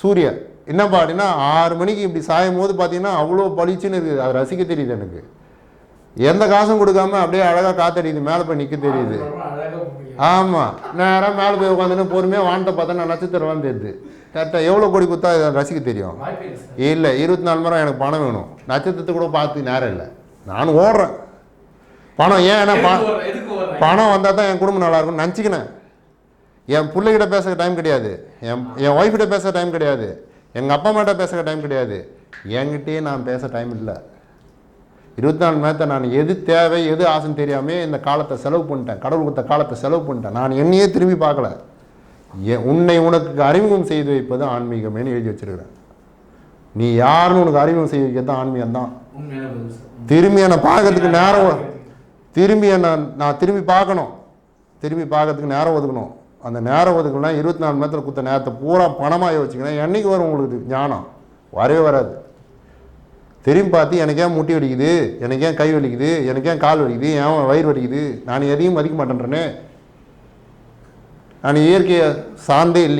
சூர்யா என்னப்பா அப்படின்னா ஆறு மணிக்கு இப்படி சாயும் போது பார்த்தீங்கன்னா அவ்வளோ பளிச்சுன்னு இருக்குது அது ரசிக்க தெரியுது எனக்கு. எந்த காசும் கொடுக்காம அப்படியே அழகாக காத்தடிக்குது மேலே போய் நிற்க தெரியுது. ஆமாம் நேராக மேலே போய் உட்காந்துன்னு பொறுமையாக வானத்தை பார்த்தா நான் நட்சத்திரம் தெரியுது. கரெக்டாக எவ்வளோ கோடி கொடுத்தா இதை ரசிக்க தெரியும். இல்லை இருபத்தி நாலு மணி நேரம் எனக்கு பணம் வேணும். நட்சத்திரத்தை கூட பார்த்து நேரம் இல்லை. நான் ஓடுறேன். பணம் ஏன் ஏன்னா? பணம் வந்தால் தான் என் குடும்பம் நல்லா இருக்கும்னு நினச்சிக்கினேன். என் பிள்ளைகிட்ட பேசுகிற டைம் கிடையாது. என் என் ஒய்ஃப்கிட்ட பேசுகிற டைம் கிடையாது. எங்கள் அப்பா அம்மாட்ட பேசுகிற டைம் கிடையாது. என்கிட்டயே நான் பேச டைம் இல்லை. இருபத்தி நாலு நேரத்தை நான் எது தேவை எது ஆசைன்னு தெரியாமே இந்த காலத்தை செலவு பண்ணிட்டேன். கடவுள் கொடுத்த காலத்தை செலவு பண்ணிட்டேன். நான் என்னையே திரும்பி பார்க்கல. உன்னை உனக்கு அறிமுகம் செய்து வைப்பது ஆன்மீகமேனு எழுதி வச்சிருக்கிறேன். நீ யாருன்னு உனக்கு அறிமுகம் செய்து வைக்கிறது ஆன்மீகம் தான். திரும்பி என்னை பார்க்கறதுக்கு நேரம் திரும்பி என்னை நான் திரும்பி பார்க்கணும். திரும்பி பார்க்கறதுக்கு நேரம் ஒதுக்கணும். அந்த நேரம் ஒதுக்கலாம் இருபத்தி நாலு மணி நேரத்தில் கொடுத்த நேரத்தை பூரா பணமாக யோசிச்சிங்கன்னா என்றைக்கு வரும் உங்களுக்கு ஞானம்? வரவே வராது. திரும்பி பார்த்து எனக்கு ஏன் முட்டி வலிக்குது? எனக்கு ஏன் கை வலிக்குது? எனக்கு ஏன் கால் வலிக்குது? ஏன் வயிறு வலிக்குது? நான் எதையும் மதிக்க மாட்டேன்றேனே. நான் இயற்கையை சார்ந்தே இல்லையே.